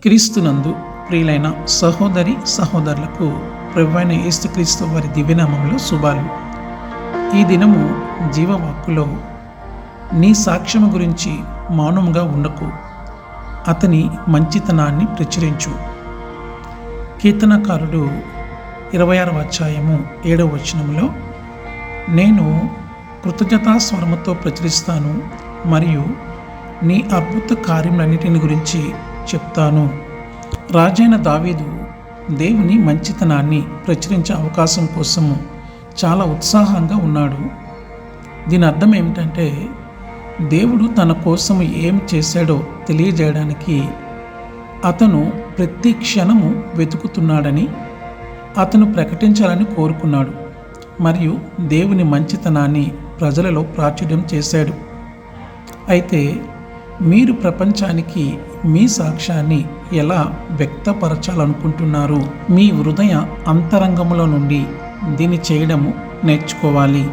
క్రీస్తునందు ప్రియులైన సహోదరి సహోదరులకు ప్రభువైన యేసుక్రీస్తు వారి దివ్యనామంలో శుభాలు. ఈ దినము జీవవాక్కులో నీ సాక్ష్యము గురించి మౌనంగా ఉండకు. అతని మంచితనాన్ని ప్రచురించు. కీర్తనకారుడు ఇరవై ఆరవ అధ్యాయము ఏడవ వచనంలో నేను కృతజ్ఞతా స్వరముతో ప్రచురిస్తాను మరియు నీ అద్భుత కార్యములన్నిటిని గురించి చెప్తాను. రాజైన దావీదు దేవుని మంచితనాన్ని ప్రచురించే అవకాశం కోసము చాలా ఉత్సాహంగా ఉన్నాడు. దీని అర్థం ఏమిటంటే దేవుడు తన కోసం ఏం చేశాడో తెలియజేయడానికి అతను ప్రతి క్షణము వెతుకుతున్నాడని అతను ప్రకటించాలని కోరుకున్నాడు. మరియు దేవుని మంచితనాన్ని ప్రజలలో ప్రాచుర్యం చేశాడు. అయితే మీరు ప్రపంచానికి మీ సాక్ష్యాన్ని ఎలా వ్యక్తపరచాలనుకుంటున్నారు? మీ హృదయ అంతరంగంలో నుండి దీన్ని చేయడము నేర్చుకోవాలి.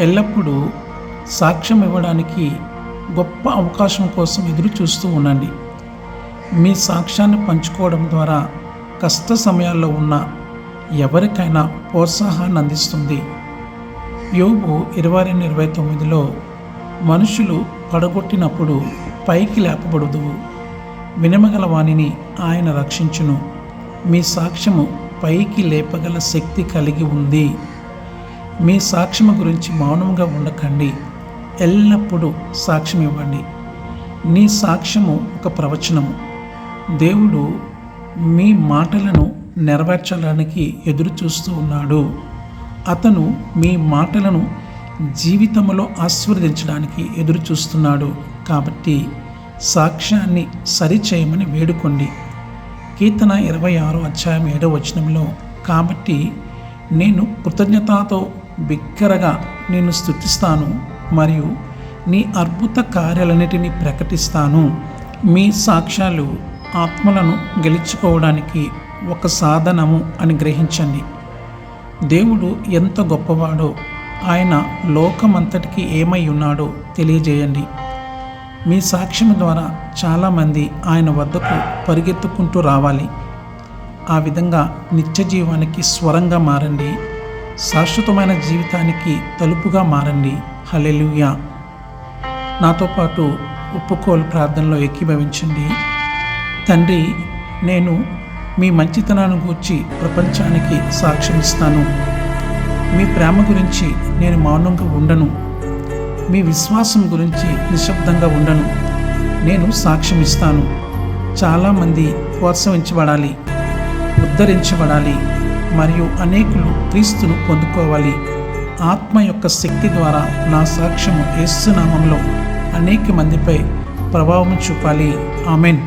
ఎల్లప్పుడూ సాక్ష్యం ఇవ్వడానికి గొప్ప అవకాశం కోసం ఎదురు చూస్తూ ఉండండి. మీ సాక్ష్యాన్ని పంచుకోవడం ద్వారా కష్ట సమయాల్లో ఉన్న ఎవరికైనా ప్రోత్సాహాన్ని అందిస్తుంది. యోగు ఇరవై రెండు ఇరవై తొమ్మిదిలో మనుషులు పడగొట్టినప్పుడు పైకి లేపబడదు వినమగల వాణిని ఆయన రక్షించును. మీ సాక్ష్యము పైకి లేపగల శక్తి కలిగి ఉంది. మీ సాక్ష్యము గురించి మౌనంగా ఉండకండి. ఎల్లప్పుడూ సాక్ష్యం ఇవ్వండి. నీ సాక్ష్యము ఒక ప్రవచనము. దేవుడు మీ మాటలను నెరవేర్చడానికి ఎదురు చూస్తూ ఉన్నాడు. అతను మీ మాటలను జీవితంలో ఆస్వాదించడానికి ఎదురు చూస్తున్నాడు కాబట్టి సాక్ష్యాన్ని సరిచేయమని వేడుకోండి. కీర్తన ఇరవై ఆరో అధ్యాయం ఏడవ వచనంలో కాబట్టి నేను కృతజ్ఞతతో బిగ్గరగా నేను స్థుతిస్తాను మరియు నీ అద్భుత కార్యాలన్నిటినీ ప్రకటిస్తాను. మీ సాక్ష్యాలు ఆత్మలను గెలుచుకోవడానికి ఒక సాధనము అని గ్రహించండి. దేవుడు ఎంత గొప్పవాడో ఆయన లోకమంతటికి ఏమై ఉన్నాడో తెలియజేయండి. మీ సాక్ష్యం ద్వారా చాలామంది ఆయన వద్దకు పరిగెత్తుకుంటూ రావాలి. ఆ విధంగా నిత్య జీవానికి స్వరంగా మారండి. శాశ్వతమైన జీవితానికి తలుపుగా మారండి. హలెలుయా నాతో పాటు ఒప్పుకోలు ప్రార్థనలో ఏకీభవించండి. తండ్రి నేను మీ మంచితనాన్ని గూర్చి ప్రపంచానికి సాక్ష్యమిస్తాను మీ ప్రేమ గురించి నేను మౌనంగా ఉండను. మీ విశ్వాసం గురించి నిశ్శబ్దంగా ఉండను. నేను సాక్ష్యమిస్తాను చాలామంది ప్రోత్సహించబడాలి ఉద్ధరించబడాలి మరియు అనేకులు క్రీస్తును పొందుకోవాలి. ఆత్మ యొక్క శక్తి ద్వారా నా సాక్ష్యము యేసునామంలో అనేక మందిపై ప్రభావం చూపాలి. ఆమెన్.